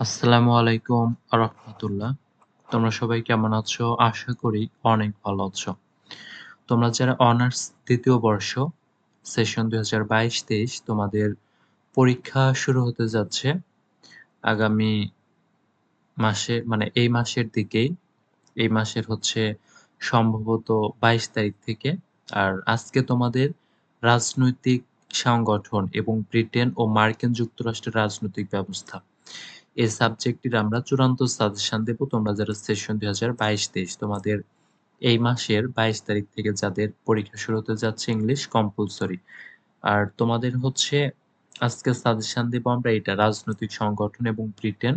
আসসালামু আলাইকুম আরহামতুল্লাহ তোমরা সবাই কেমন আছো? আশা করি অনেক ভালো আছো। তোমরা যারা অনার্স দ্বিতীয় বর্ষ, সেশন দুই হাজার বাইশ তেইশ তোমাদের পরীক্ষা শুরু হতে যাচ্ছে। আগামী মাসে মানে এই মাসের দিকেই, এই মাসের হচ্ছে সম্ভবত বাইশ তারিখ থেকে। আর আজকে তোমাদের রাজনৈতিক সংগঠন এবং ব্রিটেন ও মার্কিন যুক্তরাষ্ট্রের রাজনৈতিক ব্যবস্থা। এই সাবজেক্টটির আমরা চূড়ান্ত সাজেশন দেব তোমরা যারা সেশন দুই হাজার বাইশ তেইশ, তোমাদের এই মাসের বাইশ তারিখ থেকে যাদের পরীক্ষা শুরু হতে যাচ্ছে ইংলিশ কম্পালসরি আর তোমাদের হচ্ছে আজকে সাজেশন দেব আমরা এটা, রাজনৈতিক সংগঠন এবং ব্রিটেন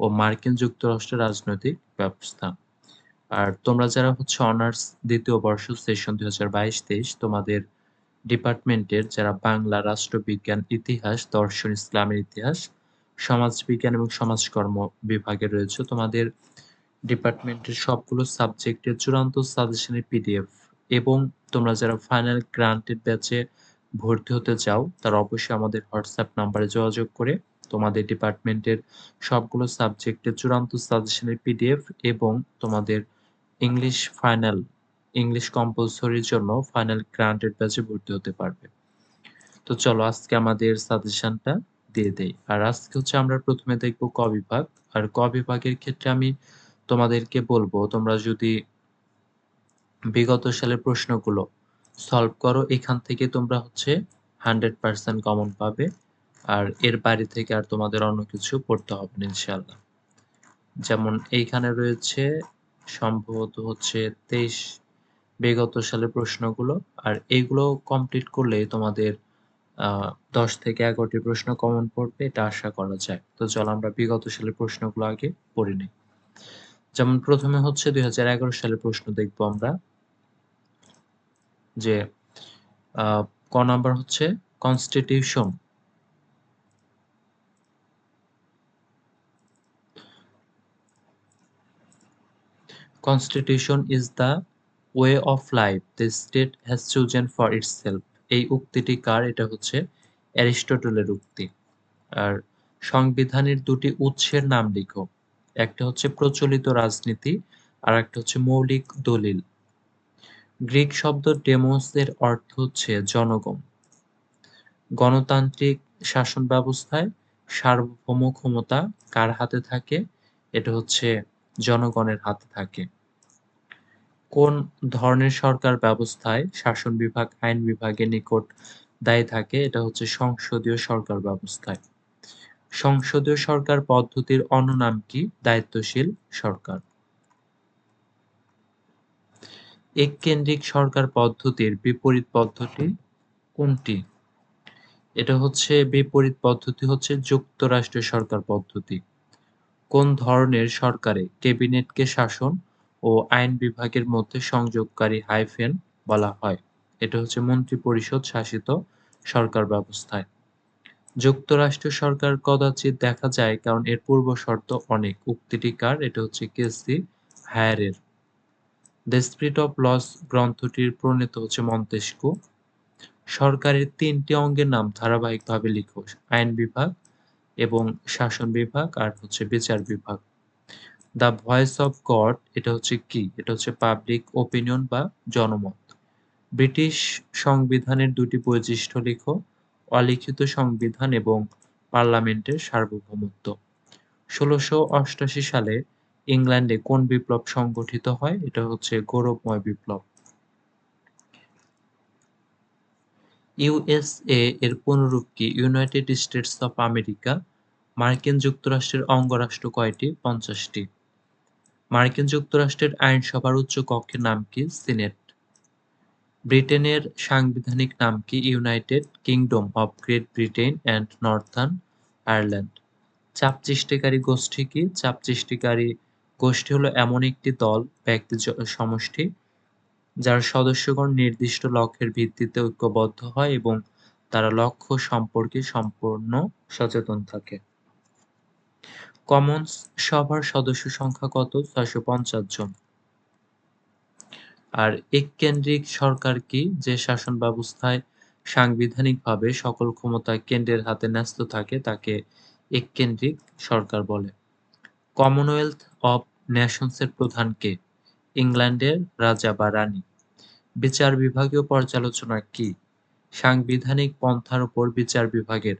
ও মার্কিন যুক্তরাষ্ট্রের রাজনৈতিক ব্যবস্থা। আর তোমরা যারা হচ্ছে অনার্স দ্বিতীয় বর্ষ সেশন দুই হাজার বাইশ তেইশ, তোমাদের ডিপার্টমেন্টের যারা বাংলা রাষ্ট্রবিজ্ঞান ইতিহাস, দর্শন, ইসলামের ইতিহাস সমাজবিজ্ঞান এবং সমাজকর্ম বিভাগে রয়েছে। তোমাদের ডিপার্টমেন্টের সবগুলো সাবজেক্টের চূড়ান্ত সাজেশনের পিডিএফ এবং তোমরা যারা ফাইনাল গ্রান্টেড ব্যাচে ভর্তি হতে চাও, তারা অবশ্যই আমাদের হোয়াটসঅ্যাপ নাম্বারে যোগাযোগ করে তোমাদের ডিপার্টমেন্টের সবগুলো সাবজেক্টের চূড়ান্ত সাজেশনের পিডিএফ এবং তোমাদের ইংলিশ ফাইনাল ইংলিশ কম্পালসরির জন্য ফাইনাল গ্রান্টেড ব্যাচে ভর্তি হতে পারবে। তো চলো আজকে আমাদের সাজেশনটা দিয়ে দেই। আর আজকে হচ্ছে আমরা প্রথমে দেখব ক বিভাগ। আর ক বিভাগের ক্ষেত্রে আমি তোমাদেরকে বলব, তোমরা যদি বিগত সালের প্রশ্নগুলো সলভ করো, এখান থেকে তোমরা হচ্ছে হান্ড্রেড পার্সেন্ট কমন পাবে। আর এর বাইরে থেকে আর তোমাদের অন্য কিছু পড়তে হবে না ইনশাল্লাহ যেমন এইখানে রয়েছে সম্ভবত হচ্ছে তেইশ বিগত সালের প্রশ্নগুলো। আর এইগুলো কমপ্লিট করলে তোমাদের দশ থেকে এগারোটি প্রশ্ন কমন পড়বে, এটা আশা করা যায়। তো চলো আমরা বিগত সালের প্রশ্নগুলো আগে পড়ে নিই। যেমন প্রথমে হচ্ছে দুই হাজার এগারো সালের প্রশ্ন দেখব আমরা, যে ক নাম্বার হচ্ছে constitution constitution is the way of life the state has chosen for itself এই উক্তিটি কার? এটা হচ্ছে অ্যারিস্টটলের উক্তি। আর সংবিধানের দুটি উৎসের নাম লিখো। একটা হচ্ছে প্রচলিত রাজনীতি, আর একটা হচ্ছে মৌলিক দলিল। গ্রিক শব্দ ডেমোস এর অর্থ হচ্ছে জনগণ। গণতান্ত্রিক শাসন ব্যবস্থায় সার্বভৌম ক্ষমতা কার হাতে থাকে? এটা হচ্ছে জনগণের হাতে থাকে। কোন ধরনের সরকার ব্যবস্থায় শাসন বিভাগ, আইন বিভাগের নিকট দায়ী থাকে, এটা হচ্ছে সংসদীয় সরকার ব্যবস্থায়। সংসদীয় সরকার পদ্ধতির অন্য নাম কি? দায়িত্বশীল সরকার। এককেন্দ্রিক সরকার পদ্ধতির বিপরীত পদ্ধতি কোনটি? এটা হচ্ছে বিপরীত পদ্ধতি হচ্ছে যুক্তরাষ্ট্রীয় সরকার পদ্ধতি। কোন ধরনের সরকারে ক্যাবিনেটকে শাসন ও আইন বিভাগের মধ্যে সংযোগকারী হাইফেন বলা হয়। এটা হচ্ছে মন্ত্রিপরিষদ শাসিত সরকার ব্যবস্থায়। যুক্তরাষ্ট্রীয় সরকার কদাচিৎ দেখা যায়, কারণ এর পূর্ব শর্ত অনেক। উক্তিটি কার? এটা হচ্ছে কেসি হায়ারের। দ্য স্পিরিট অফ লস গ্রন্থটির প্রণীত হচ্ছে মন্তেস্কু সরকারের তিনটি অঙ্গের নাম ধারাবাহিকভাবে লিখো, আইন বিভাগ এবং শাসন বিভাগ আর হচ্ছে বিচার বিভাগ। দ্য ভয়েস অফ গড এটা হচ্ছে কি? এটা হচ্ছে পাবলিক ওপিনিয়ন বা জনমত। ব্রিটিশ সংবিধানের দুটি বৈশিষ্ট্য লিখো, অলিখিত সংবিধান এবং পার্লামেন্টের সার্বভৌমত্ব। ষোলোশো অষ্টাশি সালে ইংল্যান্ডে কোন বিপ্লব সংগঠিত হয়? এটা হচ্ছে গৌরবময় বিপ্লব। ইউএসএ এর পুনরূপ কি? ইউনাইটেড স্টেটস অফ আমেরিকা মার্কিন যুক্তরাষ্ট্রের অঙ্গরাষ্ট্র কয়টি? পঞ্চাশটি। মার্কিন যুক্তরাষ্ট্রের আইনসভার উচ্চ কক্ষের নাম কি? সিনেট। ব্রিটেনের সাংবিধানিক নাম কি? United Kingdom of Great Britain and Northern Ireland. চাপ সৃষ্টিকারী গোষ্ঠী কি? চাপ সৃষ্টিকারী গোষ্ঠী হলো এমন একটি দল, ব্যক্তি সমষ্টি, যার সদস্যগণ নির্দিষ্ট লক্ষ্যের ভিত্তিতে ঐক্যবদ্ধ হয় এবং তারা লক্ষ্য সম্পর্কে সম্পূর্ণ সচেতন থাকে। কমন্স সভার সদস্য সংখ্যা কত? ছয়শো পঞ্চাশ জন। আর এককেন্দ্রিক সরকার কি? যে শাসন ব্যবস্থায় সাংবিধানিকভাবে সকল ক্ষমতা কেন্দ্রের হাতে ন্যস্ত থাকে, তাকে এককেন্দ্রিক সরকার বলে। কমনওয়েলথ অব নেশনসের প্রধান কে? ইংল্যান্ডের রাজা বা রানী। বিচার বিভাগীয় পর্যালোচনা কি? সাংবিধানিক পন্থার উপর বিচার বিভাগের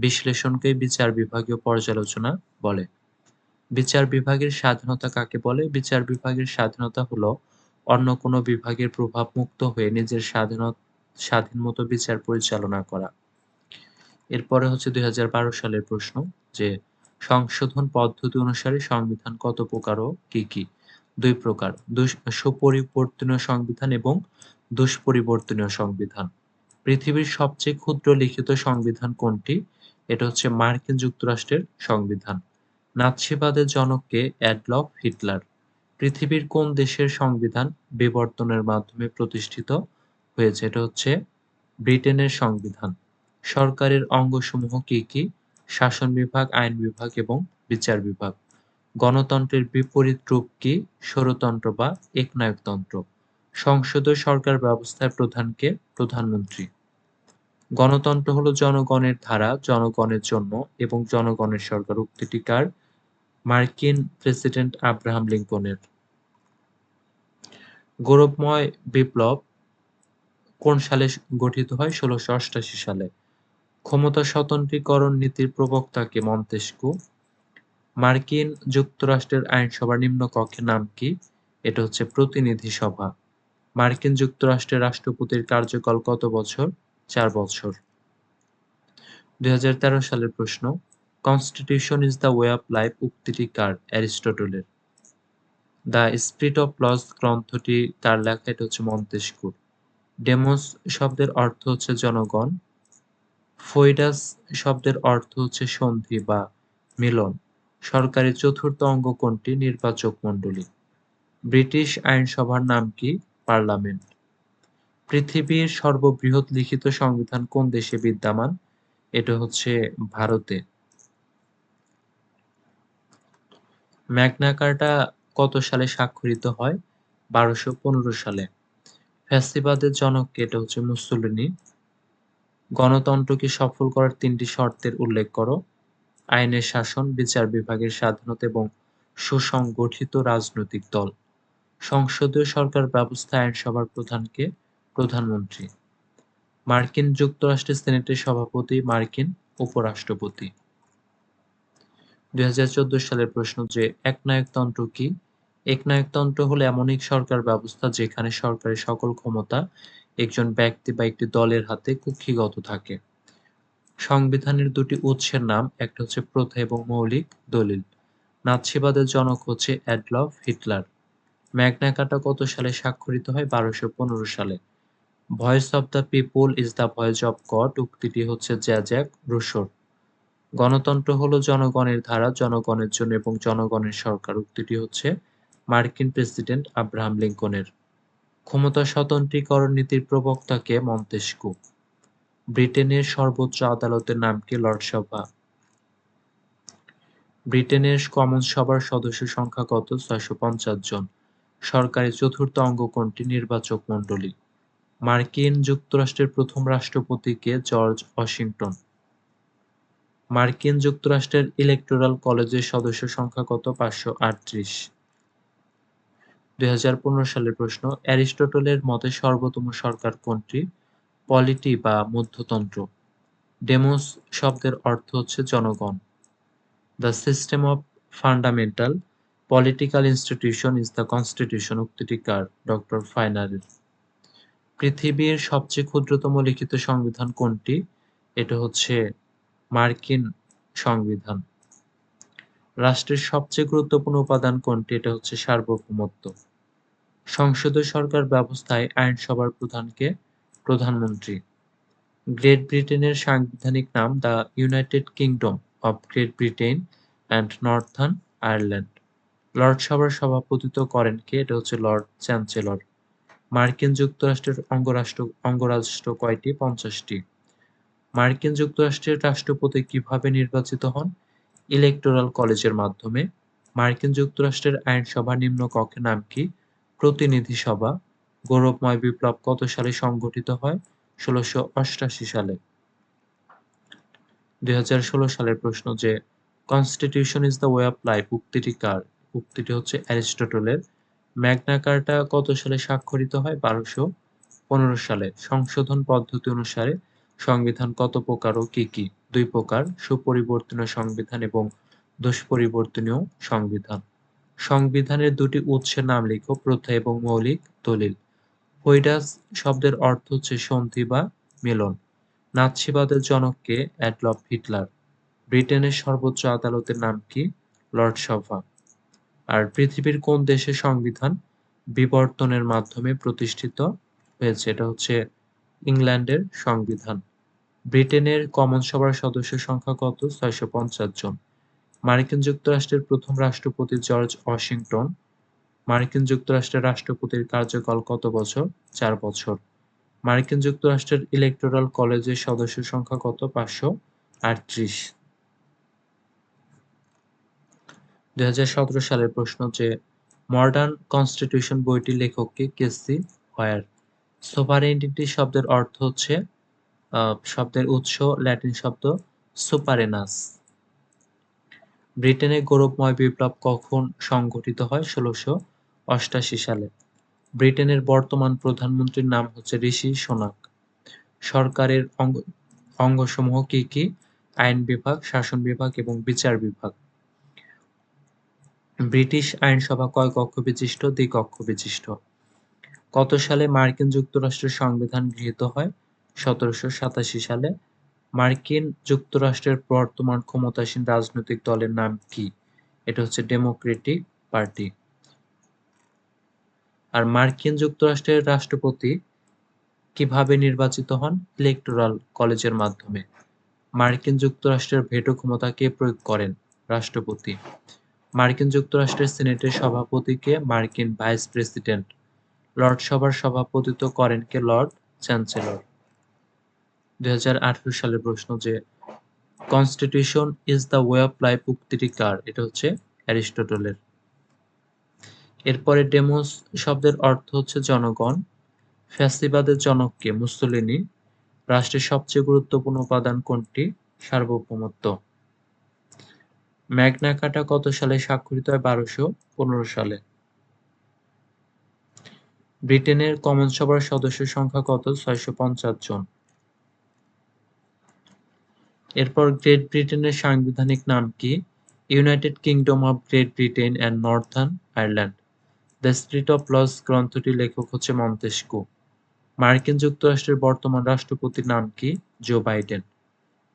বিশ্লেষণকে বিচার বিভাগীয় পর্যালোচনা বলে। বিচার বিভাগের স্বাধীনতা কাকে বলে? বিচার বিভাগের স্বাধীনতা হলো অন্য কোনো বিভাগের প্রভাব মুক্ত হয়ে নিজের স্বাধীনতা স্বাধীন মতো বিচার পরিচালনা করা। এরপরে হচ্ছে দুই হাজার বারো সালের প্রশ্ন যে, সংশোধন পদ্ধতি অনুসারে সংবিধান কত প্রকার ও কি কি? দুই প্রকার সুপরিবর্তনীয় সংবিধান এবং দুষ্পরিবর্তনীয় সংবিধান। পৃথিবীর সবচেয়ে ক্ষুদ্র লিখিত সংবিধান কোনটি? এটা হচ্ছে মার্কিন যুক্তরাষ্ট্রের সংবিধান। নাৎসিবাদের জনককে অ্যাডলফ হিটলার, পৃথিবীর কোন দেশের সংবিধান বিবর্তনের মাধ্যমে প্রতিষ্ঠিত হয়েছে? এটা হচ্ছে ব্রিটেনের সংবিধান। সরকারের অঙ্গসমূহ কি কি? শাসন বিভাগ, আইন বিভাগ এবং বিচার বিভাগ। গণতন্ত্রের বিপরীত রূপ কি? স্বরতন্ত্র বা একনায়কতন্ত্র। সংসদীয় সরকার ব্যবস্থায় প্রধানকে প্রধানমন্ত্রী। গণতন্ত্র হলো জনগণের ধারা, জনগণের জন্য এবং জনগণের সরকার উক্তিটি কার? মার্কিন প্রেসিডেন্ট আব্রাহাম লিঙ্কনের। গৌরবময় বিপ্লব কোন সালে গঠিত হয়? ষোলোশো অষ্টাশি সালে। ক্ষমতা স্বতন্ত্রীকরণ নীতির প্রবক্তাকে মন্তেস্কু মার্কিন যুক্তরাষ্ট্রের আইনসভার নিম্নকক্ষের নাম কি? এটা হচ্ছে প্রতিনিধি সভা। মার্কিন যুক্তরাষ্ট্রের রাষ্ট্রপতির কার্যকাল কত বছর? চার বছর। দুই হাজার তেরো সালের প্রশ্ন constitution is the way of life উক্তিটি কার? অ্যারিস্টটলের। দ্য স্পিরিট অফ লস গ্রন্থটি তার লেখা, এটা হচ্ছে মন্তেস্কুর ডেমোস শব্দের অর্থ হচ্ছে জনগণ। ফৈডাস শব্দের অর্থ হচ্ছে সন্ধি বা মিলন। সরকারি চতুর্থ অঙ্গ কোনটি? নির্বাচক মণ্ডলী। ব্রিটিশ আইনসভার নাম কি? পার্লামেন্ট। পৃথিবীর সর্ববৃহৎ লিখিত সংবিধান কোন দেশে বিদ্যমান? এটা হচ্ছে ভারতে। ম্যাগনা কার্টা কত সালে স্বাক্ষরিত হয়? বারোশো পনেরো সালে। ফ্যাসিবাদের জনক এটা হচ্ছে মুসলিনী। গণতন্ত্রকে সফল করার তিনটি শর্তের উল্লেখ করো। আইনের শাসন, বিচার বিভাগের স্বাধীনতা এবং সুসংগঠিত রাজনৈতিক দল। সংসদীয় সরকার ব্যবস্থা আইনসভার প্রধানকে প্রধানমন্ত্রী। মার্কিন যুক্তরাষ্ট্রের সিনেটের সভাপতি, মার্কিন উপরাষ্ট্রপতি। দুই হাজার চোদ্দ সালের প্রশ্ন যে, একনায়কতন্ত্র কি? একনায়কতন্ত্র হলো এমন এক সরকার ব্যবস্থা যেখানে সরকারের সকল ক্ষমতা একজন ব্যক্তি বা একটি দলের হাতে কুক্ষিগত থাকে। সংবিধানের দুটি উৎসের নাম, একটা হচ্ছে প্রথা এবং মৌলিক দলিল। নাৎসিবাদের জনক হচ্ছে অ্যাডলফ হিটলার। ম্যাগনা কার্টা কত সালে স্বাক্ষরিত হয়? বারোশো পনেরো সালে। Voice of the people is the voice of God উক্তিটি হচ্ছে জ্যাজ্যাক রুশোর গণতন্ত্র হলো জনগণের ধারা, জনগণের জন্য এবং জনগণের সরকার। উক্তিটি হচ্ছে মার্কিন প্রেসিডেন্ট আব্রাহাম লিঙ্কনের। ক্ষমতা স্বতন্ত্রীকরণ নীতির প্রবক্তাকে মন্তেস্কু ব্রিটেনের সর্বোচ্চ আদালতের নাম কি? লর্ডসভা ব্রিটেনের কমন সভার সদস্য সংখ্যা কত? ছয়শো পঞ্চাশ জন। সরকারের চতুর্থ অঙ্গ কোনটি? নির্বাচক মণ্ডলী। মার্কিন যুক্তরাষ্ট্রের প্রথম রাষ্ট্রপতি কে জর্জ ওয়াশিংটন। মার্কিন যুক্তরাষ্ট্রের ইলেকটোরাল কলেজের সদস্য সংখ্যা কত? পাঁচশো আটত্রিশ। দুই সালের প্রশ্ন, অ্যারিস্টটলের মতে সর্বোত্তম সরকার কোনটি? পলিটি বা মধ্যতন্ত্র? ডেমোস শব্দের অর্থ হচ্ছে জনগণ। The system of fundamental political institution is the constitution, উক্তিটি কার? ডক্টর ফাইনারের। পৃথিবীর সবচেয়ে ক্ষুদ্রতম লিখিত সংবিধান কোনটি? এটা হচ্ছে মার্কিন সংবিধান। রাষ্ট্রের সবচেয়ে গুরুত্বপূর্ণ উপাদান কোনটি? এটা হচ্ছে সার্বভৌমত্ব। সংসদীয় সরকার ব্যবস্থায় আইনসভার প্রধানকে প্রধানমন্ত্রী। গ্রেট ব্রিটেনের সাংবিধানিক নাম the United Kingdom of Great Britain and Northern Ireland. Lord সভার সভাপতিত্ব করেন কে? এটা হচ্ছে লর্ড চ্যান্সেলর। মার্কিন যুক্তরাষ্ট্রের অঙ্গরাষ্ট্র অঙ্গরাষ্ট্র কয়টি? পঞ্চাশটি। মার্কিন যুক্তরাষ্ট্রের রাষ্ট্রপতি কীভাবে নির্বাচিত হন? ইলেকটোরাল কলেজের মাধ্যমে। মার্কিন যুক্তরাষ্ট্রের আইনসভা নিম্ন কক্ষের নাম কি? প্রতিনিধি সভা। গৌরবময় বিপ্লব কত সালে সংগঠিত হয়? ষোলোশো অষ্টাশি সালে। দুই হাজার ষোলো সালের প্রশ্ন যে, constitution is the way of life. উক্তিটি কার? উক্তিটি হচ্ছে অ্যারিস্টটলের ম্যাগনা কার্টা কত সালে স্বাক্ষরিত হয়? বারোশো পনেরো সালে। সংশোধন পদ্ধতি অনুসারে সংবিধান কত প্রকার ও কি কি? দুই প্রকার, সুপরিবর্তনীয় সংবিধান এবং দুষ্পরিবর্তনীয় সংবিধান। সংবিধানের দুটি উৎসের নাম লিখো, প্রথা এবং মৌলিক দলিল। হৈডাস শব্দের অর্থ হচ্ছে সন্ধি বা মিলন। নাৎসিবাদের জনককে অ্যাডলফ হিটলার। ব্রিটেনের সর্বোচ্চ আদালতের নাম কি? লর্ড সভা। আর পৃথিবীর কোন দেশের সংবিধান বিবর্তনের মাধ্যমে প্রতিষ্ঠিত হয়েছে? এটা হচ্ছে ইংল্যান্ডের সংবিধান। ব্রিটেনের কমন সভার সদস্য সংখ্যা কত? ছয়শো পঞ্চাশ জন। মার্কিন যুক্তরাষ্ট্রের প্রথম রাষ্ট্রপতি জর্জ ওয়াশিংটন। মার্কিন যুক্তরাষ্ট্রের রাষ্ট্রপতির কার্যকাল কত বছর? চার বছর। মার্কিন যুক্তরাষ্ট্রের ইলেকটোরাল কলেজের সদস্য সংখ্যা কত? পাঁচশো আটত্রিশ সতেরো সালের প্রশ্ন যে, মডার্ন কনস্টিটিউশন বইটির লেখককে কেসি হোয়ার। সোভারেন্টিটি শব্দের অর্থ হচ্ছে শব্দের উৎস, ল্যাটিন শব্দ সুপারেনাস। ব্রিটেনে গৌরবময় বিপ্লব কখন সংঘটিত হয়? ষোলোশো অষ্টাশি সালে। ব্রিটেনের বর্তমান প্রধানমন্ত্রীর নাম হচ্ছে ঋষি সোনাক। সরকারের অঙ্গ, অঙ্গসমূহ কি কি? আইন বিভাগ, শাসন বিভাগ এবং বিচার বিভাগ। ব্রিটিশ আইনসভা কয় কক্ষ বিশিষ্ট দ্বিকক্ষ বিশিষ্ট কত সালে মার্কিন যুক্তরাষ্ট্রের সংবিধান গৃহীত হয়? সতেরোশো সাতাশি সালে। মার্কিন যুক্তরাষ্ট্রের বর্তমান ক্ষমতাসীন রাজনৈতিক দলের নাম কি? এটা হচ্ছে ডেমোক্রেটিক পার্টি। আর মার্কিন যুক্তরাষ্ট্রের রাষ্ট্রপতি কীভাবে নির্বাচিত হন? ইলেকটোরাল কলেজের মাধ্যমে। মার্কিন যুক্তরাষ্ট্রের ভেটো ক্ষমতা কে প্রয়োগ করেন? রাষ্ট্রপতি। মার্কিন যুক্তরাষ্ট্রের সিনেটের সভাপতিকে মার্কিন ভাইস প্রেসিডেন্ট লর্ড সভার সভাপতিত্ব করেন কে লর্ড চ্যান্সেলর। দুই সালের প্রশ্ন যে, constitution is the way of life উক্তিটি কার? এটা হচ্ছে অ্যারিস্টটলের। এরপরে ডেমোস শব্দের অর্থ হচ্ছে জনগণ, ফ্যাসিবাদের জনককে মুসলিনি, রাষ্ট্রের সবচেয়ে গুরুত্বপূর্ণ উপাদান কোনটি? সার্বভৌমত্ব। ম্যাগনা কাটা কত সালে স্বাক্ষরিত হয়? বারোশো পনেরো সালে। ব্রিটেনের কমন সভার সদস্য সংখ্যা কত? ছয়শো পঞ্চাশ জন। এরপর গ্রেট ব্রিটেনের সাংবিধানিক নাম কি? United Kingdom of Great Britain and Northern Ireland. The spirit of laws গ্রন্থটির লেখক হচ্ছে মন্তেস্কু মার্কিন যুক্তরাষ্ট্রের বর্তমান রাষ্ট্রপতির নাম কি? Joe Biden.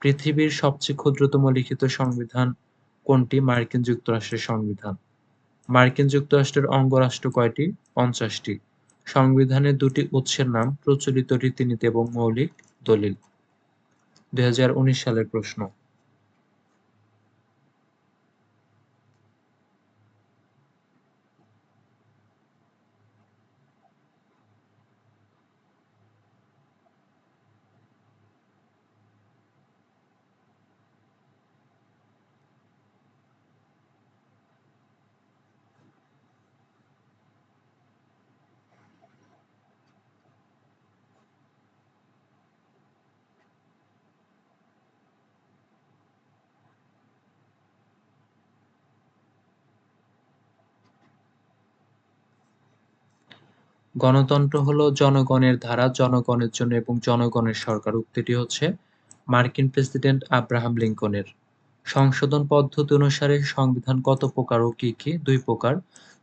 পৃথিবীর সবচেয়ে ক্ষুদ্রতম লিখিত সংবিধান কোনটি? মার্কিন যুক্তরাষ্ট্রের সংবিধান। মার্কিন যুক্তরাষ্ট্রের অঙ্গরাষ্ট্র কয়টি? পঞ্চাশটি। সংবিধানের দুটি উৎসের নাম, প্রচলিত রীতিনীতি এবং মৌলিক দলিল। দুই হাজার উনিশ সালের প্রশ্ন। গণতন্ত্র হলো জনগণের ধারা, জনগণের জন্য এবং জনগণের সরকার। উক্তিটি হচ্ছে মার্কিন প্রেসিডেন্ট আব্রাহাম লিঙ্কনের। সংশোধন পদ্ধতি অনুসারে সংবিধান কত প্রকার ও কি কি? দুই প্রকার,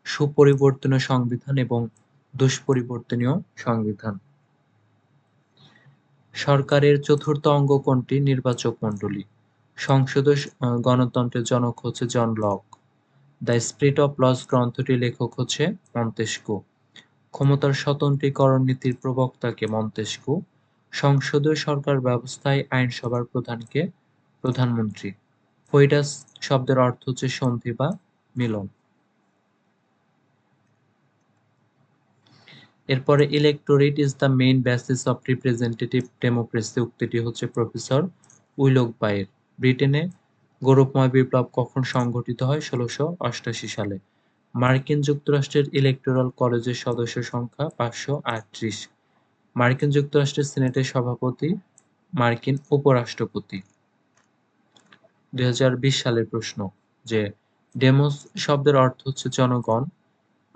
সুপরিবর্তনীয় সংবিধান এবং দুষ্পরিবর্তনীয় সংবিধান। সরকারের চতুর্থ অঙ্গ কোনটি? নির্বাচক মণ্ডলী। সংসদ গণতন্ত্রের জনক হচ্ছে John Locke. The spirit of laws গ্রন্থটির লেখক হচ্ছে মন্তেস্কো ক্ষমতার স্বতন্ত্রীকরণ নীতির প্রবক্তাকে মন্তেস্কু, সংসদীয় সরকার ব্যবস্থায় আইনসভার প্রধানকে প্রধানমন্ত্রী। ফৈডাস শব্দের অর্থ হচ্ছে সন্ধি বা মিলন। এরপরে electorate is the main basis of representative democracy উক্তিটি হচ্ছে প্রফেসর উইলক বায়ের ব্রিটেনে গৌরবময় বিপ্লব কখন সংঘটিত হয়? ষোলোশো অষ্টাশি সালে। মার্কিন যুক্তরাষ্ট্রের ইলেকটোরাল কলেজের সদস্য সংখ্যা পাঁচশো আটত্রিশ। মার্কিন যুক্তরাষ্ট্রের সিনেটের সভাপতি, মার্কিন উপরাষ্ট্রপতি। ২০২০ সালের প্রশ্ন, যে ডেমোস শব্দের অর্থ হচ্ছে জনগণ।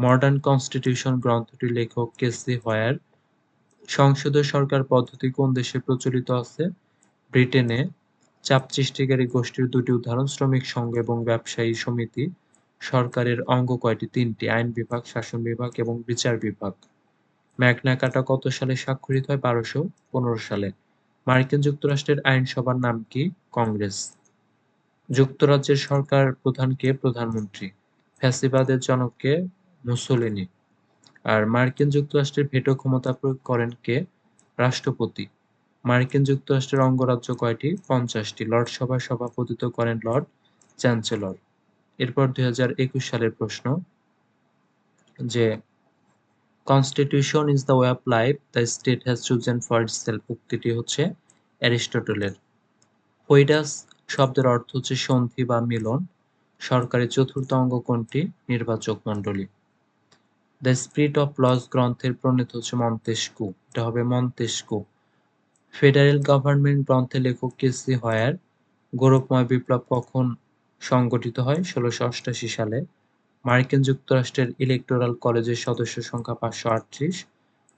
মডার্ন কনস্টিটিউশন গ্রন্থটির লেখক কেসি হোয়ার, সংসদীয় সরকার পদ্ধতি কোন দেশে প্রচলিত আছে? ব্রিটেনে। চাপ সৃষ্টিকারী গোষ্ঠীর দুটি উদাহরণ, শ্রমিক সংঘ এবং ব্যবসায়ী সমিতি। সরকারের অঙ্গ কয়টি? তিনটি, আইন বিভাগ, শাসন বিভাগ এবং বিচার বিভাগ। ম্যাগনা কাটা কত সালে স্বাক্ষরিত হয়? বারোশো পনেরো সালে। মার্কিন যুক্তরাষ্ট্রের আইনসভার নাম কি? কংগ্রেস। যুক্তরাজ্যের সরকার প্রধানকে প্রধানমন্ত্রী। ফ্যাসিবাদের জনককে মুসোলিনি। আর মার্কিন যুক্তরাষ্ট্রের ভেটো ক্ষমতা প্রয়োগ করেন কে? রাষ্ট্রপতি। মার্কিন যুক্তরাষ্ট্রের অঙ্গরাজ্য কয়টি? পঞ্চাশটি। লর্ড সভায় সভাপতিত্ব করেন লর্ড চ্যান্সেলর। এরপর দুই হাজার একুশ সালের প্রশ্ন যে constitution is the way of life the state has chosen for itself উক্তিটি হচ্ছে অ্যারিস্টটলের। ওইডাস শব্দের অর্থ হচ্ছে সন্ধি বা মিলন। সরকারের চতুর্থ অঙ্গ কোনটি? নির্বাচক মণ্ডলী। দ্য স্পিরিট অফ লস গ্রন্থের প্রণীত হচ্ছে মন্তেস্কু এটা হবে মন্তেস্কু ফেডারেল গভর্নমেন্ট গ্রন্থের লেখক কেসি হয়ার। গৌরবময় বিপ্লব কখন সংগঠিত হয় ষোলোশো অষ্টাশি সালে। মার্কিন যুক্তরাষ্ট্রের ইলেকটোরাল কলেজের সদস্য সংখ্যা পাঁচশো আটত্রিশ।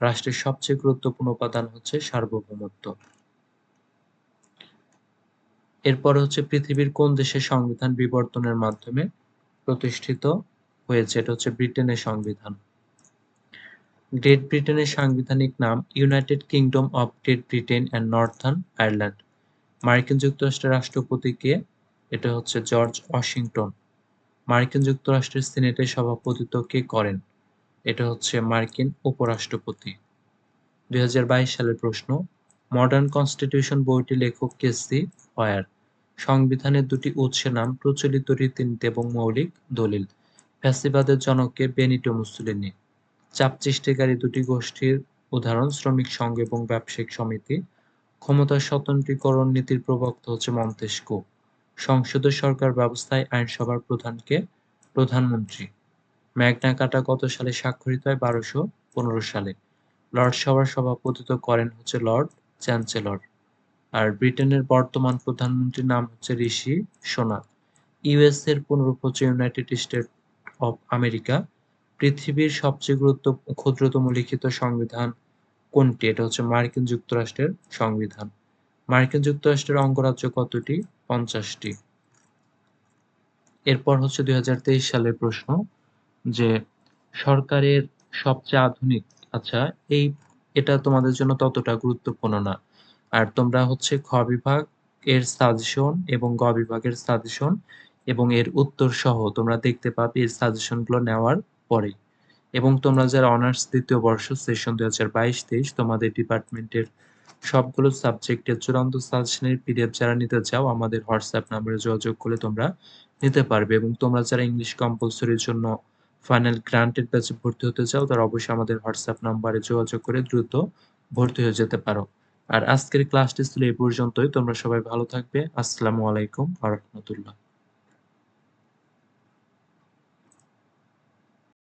রাষ্ট্রের সবচেয়ে গুরুত্বপূর্ণ উপাদান হচ্ছে সার্বভৌমত্ব। এরপর হচ্ছে পৃথিবীর কোন দেশের সংবিধান বিবর্তনের মাধ্যমে প্রতিষ্ঠিত হয়েছে? এটা হচ্ছে ব্রিটেনের সংবিধান। গ্রেট ব্রিটেনের সাংবিধানিক নাম United Kingdom of Great Britain and Northern Ireland. মার্কিন যুক্তরাষ্ট্রের রাষ্ট্রপতিকে এটা হচ্ছে জর্জ ওয়াশিংটন। মার্কিন যুক্তরাষ্ট্রের সিনেটের সভাপতিত্ব কে করেন? এটা হচ্ছে মার্কিন উপরাষ্ট্রপতি। দুই হাজার বাইশ সালের প্রশ্ন, মডার্ন কনস্টিটিউশন বইটি লেখক কেসি হয়ার সংবিধানের দুটি উৎসের নাম প্রচলিত রীতিনীতি এবং মৌলিক দলিল। ফ্যাসিবাদের জনককে বেনিটো মুসলিনি। চাপ সৃষ্টিকারী দুটি গোষ্ঠীর উদাহরণ শ্রমিক সংঘ এবং ব্যবসায়িক সমিতি। ক্ষমতার স্বতন্ত্রীকরণ নীতির প্রবক্তা হচ্ছে মন্তেস্কো। সংসদীয় সরকার ব্যবস্থায় আইনসভার প্রধানকে প্রধানমন্ত্রী। ম্যাগনা কাটা কত সালে স্বাক্ষরিত হয়? বারোশো পনেরো সালে। লর্ড সভার সভাপতিত্ব করেন হচ্ছে লর্ড চ্যান্সেলর। আর ব্রিটেনের বর্তমান প্রধানমন্ত্রীর নাম হচ্ছে ঋষি সোনা ইউএস এর পুনরূপ হচ্ছে ইউনাইটেড স্টেট অফ আমেরিকা পৃথিবীর সবচেয়ে গুরুত্ব ক্ষুদ্রতম লিখিত সংবিধান কোনটি? এটা হচ্ছে মার্কিন যুক্তরাষ্ট্রের সংবিধান। মার্কিন যুক্তরাষ্ট্রের অঙ্গরাজ্য কতটি? পঞ্চাশটি। এরপর হচ্ছে দুই সালের প্রশ্ন যে সরকারের সবচেয়ে আধুনিক আচ্ছা এই, এটা তোমাদের জন্য ততটা গুরুত্বপূর্ণ না। আর তোমরা হচ্ছে খ বিভাগ এর সাজেশন এবং গ বিভাগের সাজেশন এবং এর উত্তর সহ তোমরা দেখতে পাবে এই সাজেশনগুলো নেওয়ার পরে এবং তোমরা যারা অনার্স দ্বিতীয় বর্ষ সেশন দুই হাজার বাইশ, তেইশ তোমাদের ডিপার্টমেন্টের সবগুলো সাবজেক্টের চূড়ান্ত সাজেশনের পিডিএফ যারা নিতে চাও, আমাদের হোয়াটসঅ্যাপ নাম্বারে যোগাযোগ করে তোমরা নিতে পারবে এবং তোমরা যারা ইংলিশ কম্পালসরির জন্য ফাইনাল গ্রান্টেড ব্যাচে ভর্তি হতে চাও, তারা অবশ্যই আমাদের হোয়াটসঅ্যাপ নাম্বারে যোগাযোগ করে দ্রুত ভর্তি হয়ে যেতে পারো। আর আজকের ক্লাসটি ছিল এই পর্যন্তই, তোমরা সবাই ভালো থাকবে। আসসালামু আলাইকুম আ রহমতুল্লাহ।